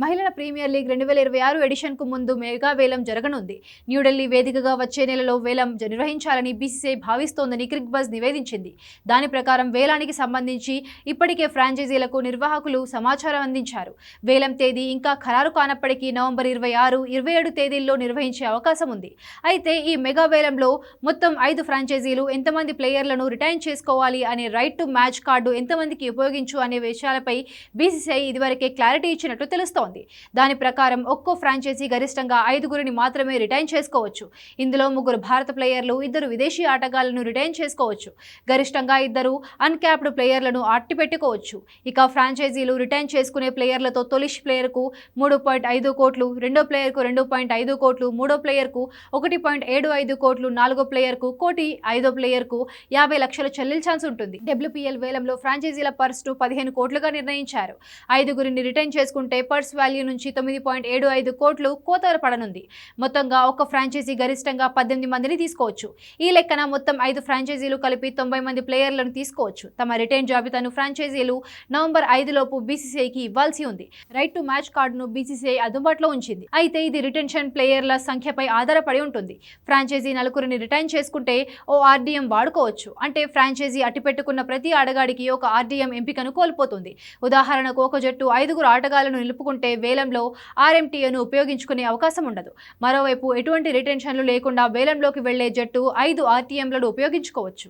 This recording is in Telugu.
మహిళల ప్రీమియర్ లీగ్ రెండు వేల ఇరవై ఆరు ఎడిషన్కు ముందు మెగా వేలం జరగనుంది. న్యూఢిల్లీ వేదికగా వచ్చే నెలలో వేలం జ- నిర్వహించాలని బీసీసీఐ భావిస్తోందని క్రిక్ బజ్ నివేదించింది. దాని ప్రకారం వేలానికి సంబంధించి ఇప్పటికే ఫ్రాంచైజీలకు నిర్వాహకులు సమాచారం అందించారు. వేలం తేదీ ఇంకా ఖరారు కానప్పటికీ నవంబర్ ఇరవై ఆరు ఇరవై ఏడు తేదీల్లో నిర్వహించే అవకాశం ఉంది. అయితే ఈ మెగా వేలంలో మొత్తం ఐదు ఫ్రాంచైజీలు ఎంతమంది ప్లేయర్లను రిటైన్ చేసుకోవాలి అనే రైట్ టు మ్యాచ్ కార్డు ఎంతమందికి ఉపయోగించు అనే విషయాలపై బీసీసీఐ ఇదివరకే క్లారిటీ ఇచ్చినట్లు తెలుస్తోంది. దాని ప్రకారం ఒక్కో ఫ్రాంచైజీ గరిష్టంగా ఐదుగురిని మాత్రమే రిటైన్ చేసుకోవచ్చు. ఇందులో ముగ్గురు భారత ప్లేయర్లు ఇద్దరు విదేశీ ఆటగాళ్ళను రిటైన్ చేసుకోవచ్చు. గరిష్టంగా ఇద్దరు అన్క్యాప్డ్ ప్లేయర్లను అట్టి పెట్టుకోవచ్చు ఇక ఫ్రాంచైజీలు రిటైన్ చేసుకునే ప్లేయర్లతో తొలి ప్లేయర్కు మూడు పాయింట్ ఐదు కోట్లు రెండో ప్లేయర్కు రెండు పాయింట్ ఐదు కోట్లు మూడో ప్లేయర్కు ఒకటి పాయింట్ ఏడు ఐదు కోట్లు నాలుగో ప్లేయర్కు కోటి ఐదో ప్లేయర్కు యాభై లక్షలు చెల్లించాల్సి ఉంటుంది. డబ్ల్యూపీఎల్ వేలంలో ఫ్రాంచైజీల పర్స్ను పదిహేను కోట్లుగా నిర్ణయించారు. ఐదుగురిని రిటైన్ చేసుకుంటే పర్స్ వాల్యూ నుంచి తొమ్మిది పాయింట్ ఏడు ఐదు కోట్లు కోతర పడనుంది మొత్తంగా ఒక ఫ్రాంచైజీ గరిష్టంగా పద్దెనిమిది మందిని తీసుకోవచ్చు. ఈ లెక్కన మొత్తం ఐదు ఫ్రాంచైజీలు కలిపి తొంభై మంది ప్లేయర్లను తీసుకోవచ్చు. తమ రిటైన్ జాబితాను ఫ్రాంచైజీలు నవంబర్ ఐదులోపు బీసీసీఐకి ఇవ్వాల్సి ఉంది. రైట్ టు మ్యాచ్ కార్డును బీసీసీఐ అందుబాటులో ఉంచింది. అయితే ఇది రిటెన్షన్ ప్లేయర్ల సంఖ్యపై ఆధారపడి ఉంటుంది. ఫ్రాంచైజీ నలుగురిని రిటైన్ చేసుకుంటే ఓ ఆర్డీఎం వాడుకోవచ్చు. అంటే ఫ్రాంచైజీ అట్టిపెట్టుకున్న ప్రతి ఆడగాడికి ఒక ఆర్డీఎం ఎంపికను కోల్పోతుంది. ఉదాహరణకు ఒక జట్టు ఐదుగురు ఆటగాళ్ళను నిలుపుకుంటే వేలంలో ఆర్ఎంటీఏను ఉపయోగించుకునే అవకాశం ఉండదు. మరోవైపు ఎటువంటి రిటెన్షన్లు లేకుండా వేలంలోకి వెళ్ళే జట్టు ఐదు ఆర్టీఎంలను ఉపయోగించుకోవచ్చు.